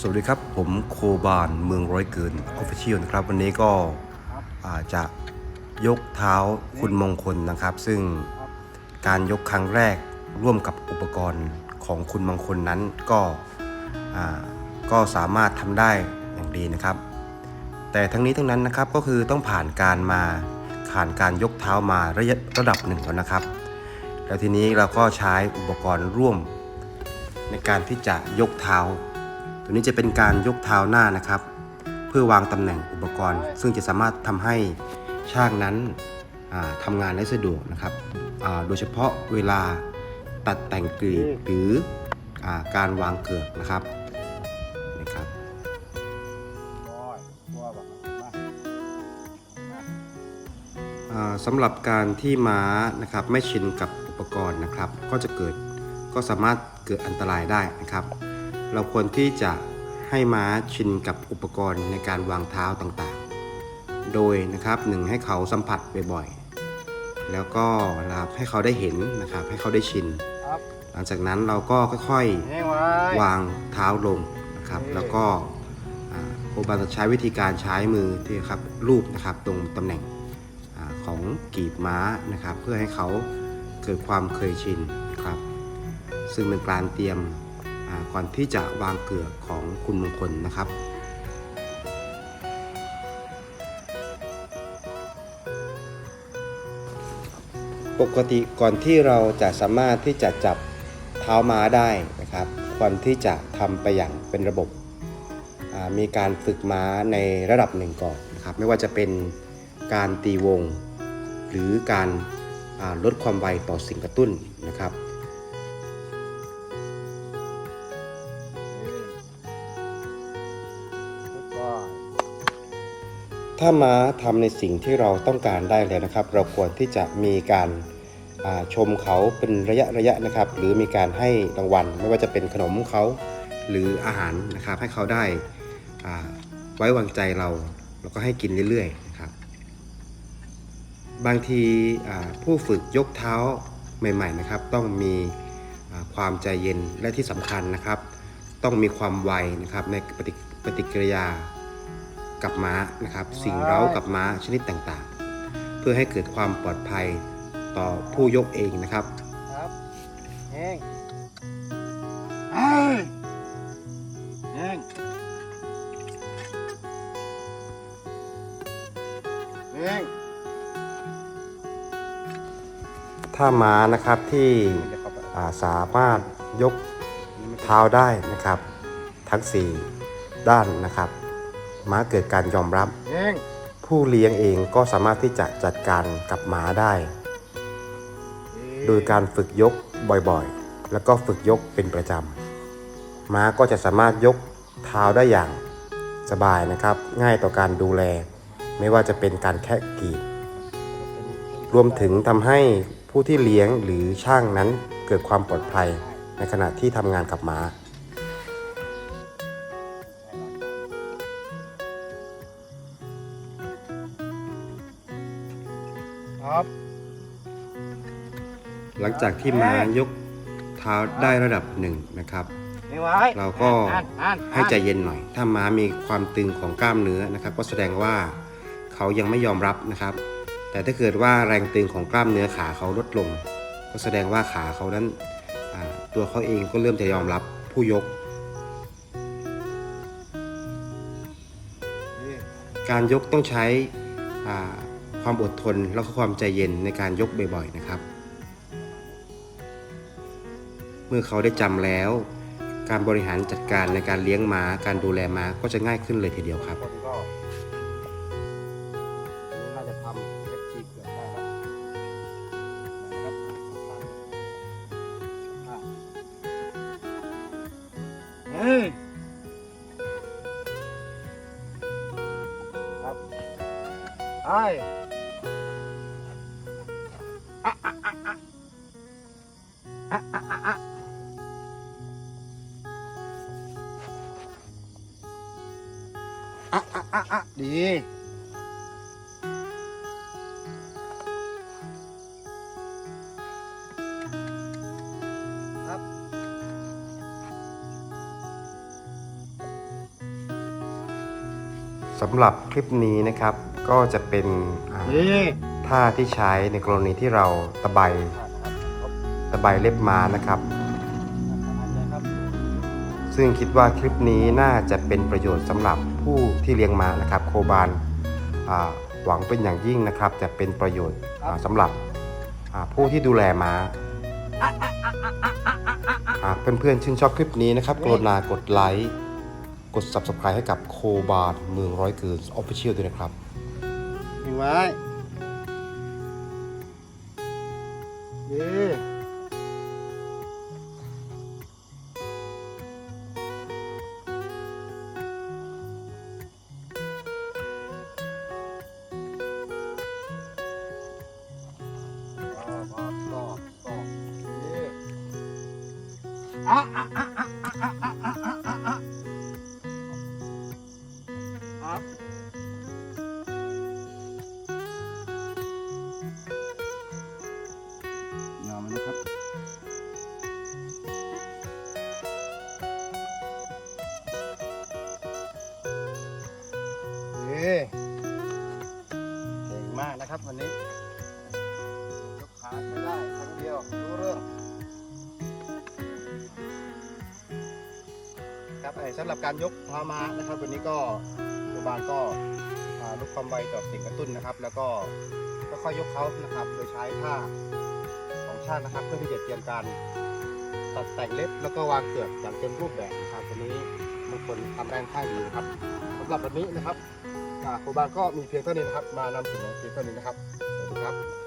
สวัสดีครับ ผมโคบานเมืองร้อยเกินออฟฟิเชียลนะครับ วันนี้ก็อาจะยกเท้าคุณมงคลนะครับ ซึ่งการยกครั้งแรกร่วมกับอุปกรณ์ของคุณมงคลนั้นก็ก็สามารถทำได้อย่างดีนะครับ แต่ทั้งนี้ทั้งนั้นนะครับก็คือต้องผ่านการมาผ่านการยกเท้ามาระยะระดับหนึ่งแล้วนะครับ แล้วทีนี้เราก็ใช้อุปกรณ์ร่วมในการที่จะยกเท้า ตัวนี้จะเป็นการยกเท้าหน้านะครับ เพื่อวางตำแหน่งอุปกรณ์ ซึ่งจะสามารถทำให้ช่างนั้นทำงานได้สะดวกนะครับโดยเฉพาะเวลาตัดแต่งกรีบหรืออการวางเกือกนะครับนะครับสำหรับการที่ม้านะครับไม่ชินกับอุปกรณ์นะครับ ก็จะเกิดก็สามารถเกิดอันตรายได้นะครับ เราควรที่จะให้ม้าชินกับอุปกรณ์ในการวางเท้าต่างๆ โดยนะครับหนึ่งให้เขาสัมผัสบ่อยๆ แล้วก็นะครับให้เขาได้เห็นนะครับให้เขาได้ชินครับหลังจากนั้นเราก็ค่อยนี่ไว้ๆวางเท้าลงนะครับนี่แล้วก็อ่าโอบาจะใช้วิธีการใช้มือที่ครับลูบนะครับตรงตำแหน่งอาของกีบม้านะครับ เพื่อให้เขาเกิดความเคยชินครับ ซึ่งเป็นการเตรียมอ่า ก่อนที่จะวางเกลือกของคุณมงคลนะครับปกติก่อนที่เราจะสามารถที่จะจับเท้าม้าได้นะครับควรที่จะทำไปอย่างเป็นระบบ มีการฝึกม้าในระดับหนึ่งก่อนนะครับไม่ว่าจะเป็นการตีวง หรือการลดความไวต่อสิ่งกระตุ้นนะครับ ถ้าม้าทำในสิ่งที่เราต้องการได้แล้วนะครับ เราควรที่จะมีการาชมเขาเป็นระยะระยะนะครับ หรือมีการให้รางวัล ไม่ว่าจะเป็นขนมเขาหรืออาหารนะครับ ให้เขาได้ไว้วางใจเราแล้วก็ให้กินเรื่อยๆนะครับ บางทีผู้ฝึกยกเท้าใหม่ๆนะครับ ต้องมีความใจเย็นและที่สำคัญนะครับ ต้องมีความไวนะครับในปฏิปฏิกิริยา กับม้านะครับ สิ่งเร้ากับม้าชนิดต่างๆ เพื่อให้เกิดความปลอดภัยต่อผู้ยกเองนะครับครับเองเอ้ยเองเองถ้าม้านะครับที่อ่าสามารถยกเท้าได้นะครับ ทั้ง 4 ด้านนะครับ ม้าเกิดการยอมรับเองผู้เลี้ยงเองก็สามารถที่จะจัดการกับม้าได้ โดยการฝึกยกบ่อยๆ แล้วก็ฝึกยกเป็นประจำ ม้าก็จะสามารถยกเท้าได้อย่างสบายนะครับ ง่ายต่อการดูแล ไม่ว่าจะเป็นการแคะกีบรวมถึงทำให้ผู้ที่เลี้ยงหรือช่างนั้นเกิดความปลอดภัยในขณะที่ทำงานกับม้า หลังจากที่ม้ายกเท้าได้ระดับหนึ่งนะครับนี่ไว้เราก็อ่านอ่านให้ใจเย็นหน่อย ถ้าม้ามีความตึงของกล้ามเนื้อนะครับ ก็แสดงว่าเขายังไม่ยอมรับนะครับ แต่ถ้าเกิดว่าแรงตึงของกล้ามเนื้อขาเขาลดลง ก็แสดงว่าขาเขานั้นอ่าตัวเขาเองก็เริ่มจะยอมรับผู้ยกนี่การยกต้องใช้อ่าความอดทนแล้วก็ความใจเย็นในการยกบ่อยๆนะครับ เมื่อเขาได้จำแล้ว การบริหารจัดการในการเลี้ยงม้า การดูแลม้าก็จะง่ายขึ้นเลยทีเดียวครับคนก็น่า อะอะอะอะดี ครับ สำหรับคลิปนี้นะครับ ก็จะเป็นอ่านี่ท่าที่ใช้ในกรณีที่เราตะไบครับครับตะไบเล็บม้านะครับครับ ซึ่งคิดว่าคลิปนี้น่าจะเป็นประโยชน์สำหรับ ผู้ที่เลี้ยงม้านะครับ โคบานหวังเป็นอย่างยิ่งนะครับ จะเป็นประโยชน์อ่าสำหรับผู้ที่ดูแลม้าหากเพื่อนๆชื่นชอบคลิปนี้นะครับ กรุณากดไลค์ กด Subscribe ให้กับโคบานเมืองร้อยเกินออฟฟิเชียลด้วยนะครับมีไว้นี่ว้ อะอะอะอะอะอะอะอะอะอะครับยาวมาเลยครับนี่เครับสำหรับการยกพามานะครับ วันนี้ก็โรงพยาบาลก็ลดความไวต่อสิ่งกระตุ้นนะครับ แล้วก็ค่อยๆยกเขานะครับ โดยใช้ท่าของช่างนะครับ เพื่อที่จะเตรียมการตัดแต่งเล็บแล้วก็วางเกลือกอย่างเต็มรูปแบบนะครับวันนี้บางคนทำแรงค่ายดีนะครับสำหรับวันนี้นะครับอ่าโรงพยาบาลก็มีเพียงเท่านี้นะครับ มานำเสนอเพียงเท่านี้นะครับสวัสดีครับ